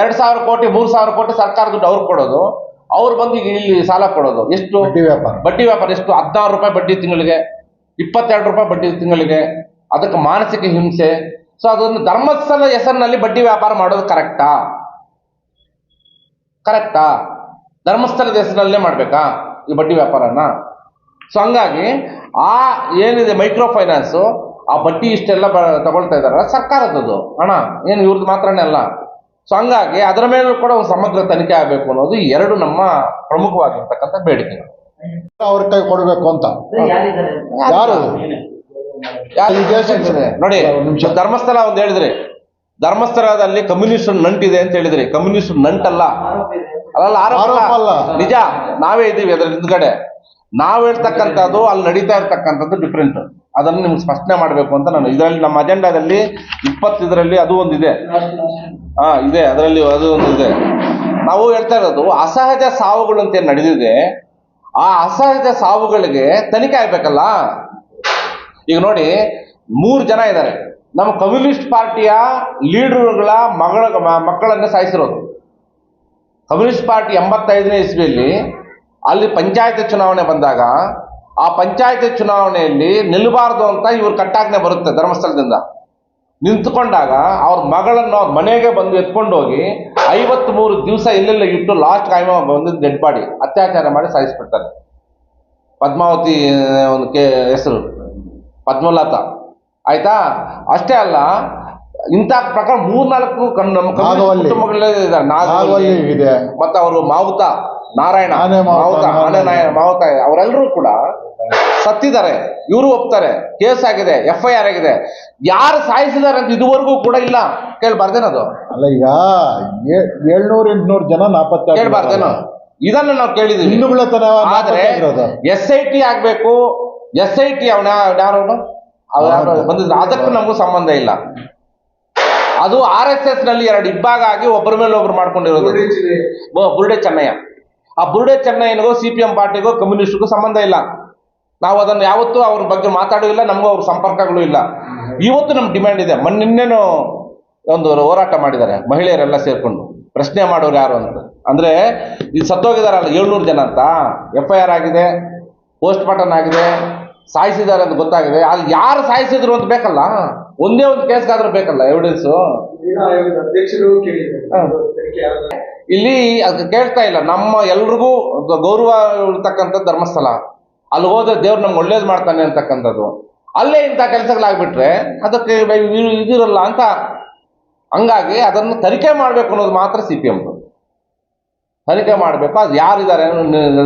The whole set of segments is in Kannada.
ಎರಡ್ ಸಾವಿರ ಕೋಟಿ ಮೂರ್ ಸಾವಿರ ಕೋಟಿ ಸರ್ಕಾರ ದುಡ್ಡು ಅವ್ರು ಕೊಡೋದು. ಅವ್ರು ಬಂದು ಈಗ ಇಲ್ಲಿ ಸಾಲ ಕೊಡೋದು. ಎಷ್ಟು? ಬಡ್ಡಿ ವ್ಯಾಪಾರ. ಬಡ್ಡಿ ವ್ಯಾಪಾರ ಎಷ್ಟು? ಹದಿನಾರು ರೂಪಾಯಿ ಬಡ್ಡಿ ತಿಂಗಳಿಗೆ ಇಪ್ಪತ್ತೆರಡು ರೂಪಾಯಿ ಬಡ್ಡಿ ತಿಂಗಳಿಗೆ. ಅದಕ್ಕೆ ಮಾನಸಿಕ ಹಿಂಸೆ. ಸೊ ಅದೊಂದು ಧರ್ಮಸ್ಥಳ ಹೆಸರಿನಲ್ಲಿ ಬಡ್ಡಿ ವ್ಯಾಪಾರ ಮಾಡೋದು ಕರೆಕ್ಟಾ? ಕರೆಕ್ಟಾ? ಧರ್ಮಸ್ಥಳದ ಹೆಸರಲ್ಲೇ ಮಾಡ್ಬೇಕಾ ಈ ಬಡ್ಡಿ ವ್ಯಾಪಾರನ? ಸೊ ಹಂಗಾಗಿ ಆ ಏನಿದೆ ಮೈಕ್ರೋ ಫೈನಾನ್ಸು ಆ ಬಡ್ಡಿ ಇಷ್ಟೆಲ್ಲ ತಗೊಳ್ತಾ ಇದಾರಲ್ಲ ಸರ್ಕಾರದದು ಹಣ ಏನು ಇವ್ರದ್ದು ಮಾತ್ರನೇ ಅಲ್ಲ. ಸೊ ಹಂಗಾಗಿ ಅದರ ಮೇಲೂ ಕೂಡ ಒಂದು ಸಮಗ್ರ ತನಿಖೆ ಆಗಬೇಕು ಅನ್ನೋದು ಎರಡು ನಮ್ಮ ಪ್ರಮುಖವಾಗಿರ್ತಕ್ಕಂಥ ಬೇಡಿಕೆಗಳು. ಅವ್ರ ಕೈ ಕೊಡಬೇಕು ಅಂತ? ಯಾರು? ನೋಡಿ. ಧರ್ಮಸ್ಥಳ ಒಂದು ಹೇಳಿದ್ರಿ. ಧರ್ಮಸ್ಥಳದಲ್ಲಿ ಕಮ್ಯುನಿಸ್ಟ್ ನಂಟಿದೆ ಅಂತ ಹೇಳಿದ್ರಿ. ಕಮ್ಯುನಿಸ್ಟ್ ನಂಟಲ್ಲ. ಅಲ್ಲ ಅಲ್ಲ. ಅಲ್ಲ. ನಿಜ ನಾವೇ ಇದ್ದೀವಿ ಅದ್ರ ಹಿಂದ್ಗಡೆ. ನಾವ್ ಹೇಳ್ತಕ್ಕಂಥದ್ದು ಅಲ್ಲಿ ನಡೀತಾ ಇರ್ತಕ್ಕಂಥದ್ದು ಡಿಫ್ರೆಂಟ್ ಅದನ್ನು ನಿಮ್ಗೆ ಸ್ಪಷ್ಟನೆ ಮಾಡಬೇಕು ಅಂತ ನಾನು ಇದರಲ್ಲಿ ನಮ್ಮ ಅಜೆಂಡಾದಲ್ಲಿ ಇಪ್ಪತ್ತು ಇದರಲ್ಲಿ ಅದು ಒಂದಿದೆ. ಹಾ, ಇದೆ. ಅದರಲ್ಲಿ ಅದು ಒಂದು ಇದೆ. ನಾವು ಹೇಳ್ತಾ ಇರೋದು, ಅಸಹಜ ಸಾವುಗಳು ಅಂತ ಏನ್ ನಡೆದಿದೆ, ಆ ಅಸಹಜ ಸಾವುಗಳಿಗೆ ತನಿಖೆ ಆಗ್ಬೇಕಲ್ಲ? ಈಗ ನೋಡಿ, ಮೂರು ಜನ ಇದ್ದಾರೆ ನಮ್ಮ ಕಮ್ಯುನಿಸ್ಟ್ ಪಾರ್ಟಿಯ ಲೀಡರ್ಗಳ ಮಗಳ, ಮಕ್ಕಳನ್ನ ಸಾಯಿಸಿರೋದು. ಕಮ್ಯುನಿಸ್ಟ್ ಪಾರ್ಟಿ ಎಂಬತ್ತೈದನೇ ಇಸ್ವಿಯಲ್ಲಿ, ಅಲ್ಲಿ ಪಂಚಾಯತ್ ಚುನಾವಣೆ ಬಂದಾಗ, ಆ ಪಂಚಾಯತ್ ಚುನಾವಣೆಯಲ್ಲಿ ನಿಲ್ಲಬಾರ್ದು ಅಂತ ಇವ್ರು ಕಟ್ಟಾಜ್ಞೆ ಬರುತ್ತೆ ಧರ್ಮಸ್ಥಳದಿಂದ. ನಿಂತ್ಕೊಂಡಾಗ ಅವ್ರ ಮಗಳನ್ನು ಅವ್ರ ಮನೆಗೆ ಬಂದು ಎತ್ಕೊಂಡು ಹೋಗಿ ಐವತ್ಮೂರು ದಿವಸ ಇಲ್ಲೆಲ್ಲ ಇಟ್ಟು ಲಾಸ್ಟ್ ಕಾಯ್ಮ ಬಂದಿದ್ದು ಡೆಡ್ ಬಾಡಿ ಅತ್ಯಾಚಾರ ಮಾಡಿ ಸಾಯಿಸ್ಬಿಡ್ತಾರೆ. ಪದ್ಮಾವತಿ ಒಂದು ಕೆ ಹೆಸರು. ಪದ್ಮಲತಾ. ಆಯ್ತಾ? ಅಷ್ಟೇ ಅಲ್ಲ ಇಂಥ ಪ್ರಕಾರ ಮೂರ್ನಾಲ್ಕು ಕಣ್ಣು ನಮ್ಮ ಕಣ್ಣು ನಾಗವಲ್ಲಿ. ಕುಟುಂಬಗಳೇ ಇದ್ದಾರೆ ನಾಗವಲ್ಲಿ ನಾಗವಲ್ಲಿ ಇದೆ. ಮತ್ತೆ ಅವರು ಮಾವುತ ನಾರಾಯಣ. ಮಾವುತ. ಮಾವುತ ಅವರೆಲ್ಲರೂ ಕೂಡ ಸತ್ತಿದ್ದಾರೆ ಇವರು ಒಪ್ತಾರೆ ಕೇಸ್ ಆಗಿದೆ ಎಫ್ ಐ ಆರ್ ಆಗಿದೆ. ಯಾರು ಸಾಯಿಸಿದ್ದಾರೆ ಅಂತ ಇದುವರೆಗೂ ಕೂಡ ಇಲ್ಲ. ಕೇಳ್ಬಾರ್ದೇನದು ಅಲ್ಲ ಈಗ ಏಳ್ನೂರ ಎಂಟ್ನೂರು ಜನ ನಾಪತ್ತೆ ಕೇಳ್ಬಾರ್ದೇನೋ ಇದನ್ನ ನಾವು ಕೇಳಿದ್ವಿ. ಹಿಂದೂಗಳತನ ಆದ್ರೆ ಎಸ್ ಐ ಟಿ ಆಗ್ಬೇಕು ಎಸ್ ಐ ಟಿ ಅವನ ಯಾರು ಬಂದಿದ್ರು. ಅದಕ್ಕೂ ನಮಗೂ ಸಂಬಂಧ ಇಲ್ಲ. ಅದು ಆರ್ ಎಸ್ ಎಸ್ನಲ್ಲಿ ಎರಡು ಇಬ್ಬಾಗ ಆಗಿ ಒಬ್ಬರ ಮೇಲೆ ಒಬ್ರು ಮಾಡ್ಕೊಂಡಿರೋದು. ಬ- ಬುರುಡೆ ಚೆನ್ನಯ್ಯ. ಆ ಬುರುಡೆ ಚೆನ್ನಯ್ಯನಿಗೂ ಸಿ ಪಿ ಎಂ ಪಾರ್ಟಿಗೂ ಕಮ್ಯುನಿಸ್ಟ್ಗೂ ಸಂಬಂಧ ಇಲ್ಲ. ನಾವು ಅದನ್ನು ಯಾವತ್ತೂ ಅವ್ರ ಬಗ್ಗೆ ಮಾತಾಡೂ ಇಲ್ಲ, ನಮಗೂ ಅವ್ರ ಸಂಪರ್ಕಗಳು ಇಲ್ಲ. ಇವತ್ತು ನಮ್ಮ ಡಿಮ್ಯಾಂಡ್ ಇದೆ. ಮೊನ್ನೆನೇನು ಒಂದು ಹೋರಾಟ ಮಾಡಿದ್ದಾರೆ, ಮಹಿಳೆಯರೆಲ್ಲ ಸೇರ್ಕೊಂಡು. ಪ್ರಶ್ನೆ ಮಾಡೋರು ಯಾರು ಅಂತ. ಅಂದ್ರೆ ಇದು ಸತ್ತೋಗಿದಾರಲ್ಲ ಏಳ್ನೂರು ಜನ ಅಂತ. ಎಫ್ ಐ ಆರ್ ಆಗಿದೆ ಪೋಸ್ಟ್ ಮಾರ್ಟಮ್ ಆಗಿದೆ, ಸಾಯಿಸಿದ್ದಾರೆ ಅಂತ ಗೊತ್ತಾಗಿದೆ. ಅಲ್ಲಿ ಯಾರು ಸಾಯಿಸಿದ್ರು ಅಂತ ಬೇಕಲ್ಲ? ಒಂದೇ ಒಂದು ಕೇಸ್ಗಾದ್ರೂ ಬೇಕಲ್ಲ ಎವಿಡೆನ್ಸು ಇಲ್ಲಿ ಅದು ಕೇಳ್ತಾ ಇಲ್ಲ. ನಮ್ಮ ಎಲ್ರಿಗೂ ಗೌರವ ಇರ್ತಕ್ಕಂಥ ಧರ್ಮಸ್ಥಳ. ಅಲ್ಲಿ ಹೋದ್ರೆ ದೇವ್ರು ನಮ್ಗೆ ಒಳ್ಳೇದು ಮಾಡ್ತಾನೆ ಅಂತಕ್ಕಂಥದ್ದು. ಅಲ್ಲೇ ಇಂಥ ಕೆಲಸಗಳಾಗ್ಬಿಟ್ರೆ ಅದಕ್ಕೆ ಇದಿರಲ್ಲ ಅಂತ ಹಂಗಾಗಿ ಅದನ್ನು ತನಿಖೆ ಮಾಡಬೇಕು ಅನ್ನೋದು ಮಾತ್ರ ಸಿ ಪಿ ಎಂ ತನಿಖೆ ಮಾಡಬೇಕು. ಅದು ಯಾರಿದ್ದಾರೆ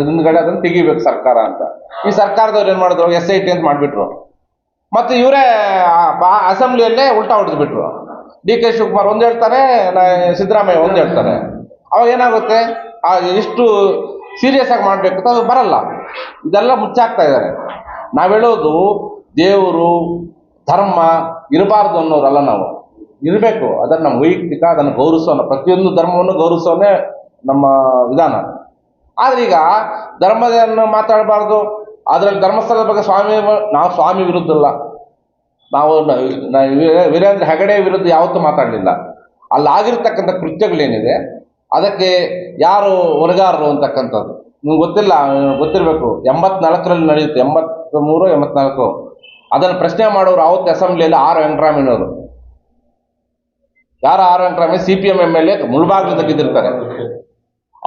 ಹಿಂದ್ಗಡೆ ಅದನ್ನು ತೆಗಿಬೇಕು ಸರ್ಕಾರ ಅಂತ. ಈ ಸರ್ಕಾರದವ್ರು ಏನು ಮಾಡಿದ್ರು? ಎಸ್ ಐ ಟಿ ಅಂತ ಮಾಡಿಬಿಟ್ರು. ಮತ್ತೆ ಇವರೇ ಅಸೆಂಬ್ಲಿಯಲ್ಲೇ ಉಲ್ಟಾ ಹೊಡೆದ್ಬಿಟ್ರು. ಡಿ ಕೆ ಶಿವಕುಮಾರ್ ಒಂದು ಹೇಳ್ತಾರೆ ಸಿದ್ದರಾಮಯ್ಯ ಒಂದು ಹೇಳ್ತಾರೆ ಅವಾಗ ಏನಾಗುತ್ತೆ? ಇಷ್ಟು ಸೀರಿಯಸ್ ಆಗಿ ಮಾಡಬೇಕು ಅದು ಬರಲ್ಲ. ಇದೆಲ್ಲ ಮುಚ್ಚಾಕ್ತಾ ಇದ್ದಾರೆ. ನಾವು ಹೇಳೋದು ದೇವರು, ಧರ್ಮ ಇರಬಾರ್ದು ಅನ್ನೋರಲ್ಲ ನಾವು. ಇರಬೇಕು, ಅದನ್ನು ನಮ್ಮ ವೈಯಕ್ತಿಕ ಅದನ್ನು ಗೌರವಿಸೋಣ ಪ್ರತಿಯೊಂದು ಧರ್ಮವನ್ನು ಗೌರವಿಸೋನೇ ನಮ್ಮ ವಿಧಾನ. ಆದ್ರೆ ಈಗ ಧರ್ಮದನ್ನು ಮಾತಾಡಬಾರ್ದು, ಅದರಲ್ಲಿ ಧರ್ಮಸ್ಥಳದ ಬಗ್ಗೆ ಸ್ವಾಮಿ, ನಾವು ಸ್ವಾಮಿ ವಿರುದ್ಧ ಅಲ್ಲ. ನಾವು ವೀರೇಂದ್ರ ಹೆಗಡೆ ವಿರುದ್ಧ ಯಾವತ್ತೂ ಮಾತಾಡಲಿಲ್ಲ. ಅಲ್ಲಿ ಆಗಿರ್ತಕ್ಕಂಥ ಕೃತ್ಯಗಳೇನಿದೆ, ಅದಕ್ಕೆ ಯಾರು ಹೊರಗಾರರು ಅಂತಕ್ಕಂಥದ್ದು? ನಿಮ್ಗೆ ಗೊತ್ತಿಲ್ಲ ಗೊತ್ತಿರಬೇಕು. ಎಂಬತ್ನಾಲ್ಕರಲ್ಲಿ ನಡೆಯುತ್ತೆ ಎಂಬತ್ಮೂರು ಎಂಬತ್ನಾಲ್ಕು. ಅದನ್ನು ಪ್ರಶ್ನೆ ಮಾಡೋರು ಆವತ್ತು ಅಸೆಂಬ್ಲಿಯಲ್ಲಿ ಆರ್ ವೆಂಕಟರಾಮಯ್ಯನವರು ಯಾರು R Venkataramaiah C P M M L A Mulbagal ತೆಗೆದಿರ್ತಾರೆ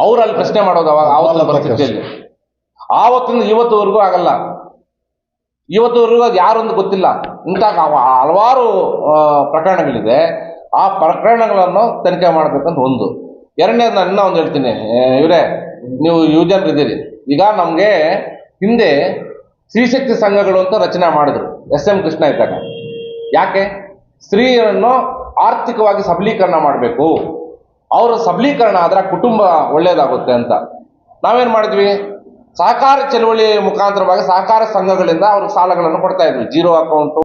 ಅವ್ರು ಅಲ್ಲಿ ಪ್ರಶ್ನೆ ಮಾಡೋದು ಅವಾಗ ಆವತ್ತಿನ ಪರಿಸ್ಥಿತಿಯಲ್ಲಿ. ಆವತ್ತಿಂದ ಇವತ್ತುವರೆಗೂ ಆಗಲ್ಲ. ಇವತ್ತುವರೆಗೂ ಅದು ಯಾರು ಅಂತ ಗೊತ್ತಿಲ್ಲ. ಇಂಥ ಹಲವಾರು ಪ್ರಕರಣಗಳಿದೆ. ಆ ಪ್ರಕರಣಗಳನ್ನು ತನಿಖೆ ಮಾಡಬೇಕಂತ ಒಂದು. ಎರಡನೇದು ನಾನು ಇನ್ನೂ ಒಂದು ಹೇಳ್ತೀನಿ. ಇವರೇ ನೀವು ಯೂಜರ್ ಇದ್ದೀರಿ ಈಗ ನಮಗೆ ಹಿಂದೆ ಸ್ತ್ರೀಶಕ್ತಿ ಸಂಘಗಳು ಅಂತ ರಚನೆ ಮಾಡಿದ್ರು, ಎಸ್ ಎಂ ಕೃಷ್ಣ ಇದ್ದಾಗ ಯಾಕೆ? ಸ್ತ್ರೀಯರನ್ನು ಆರ್ಥಿಕವಾಗಿ ಸಬಲೀಕರಣ ಮಾಡಬೇಕು. ಅವರ ಸಬಲೀಕರಣ ಆದರೆ ಕುಟುಂಬ ಒಳ್ಳೆಯದಾಗುತ್ತೆ ಅಂತ. ನಾವೇನು ಮಾಡಿದ್ವಿ? ಸಹಕಾರ ಚಳವಳಿ ಮುಖಾಂತರವಾಗಿ ಸಹಕಾರ ಸಂಘಗಳಿಂದ ಅವ್ರಿಗೆ ಸಾಲಗಳನ್ನು ಕೊಡ್ತಾ ಇದ್ವಿ. Zero account.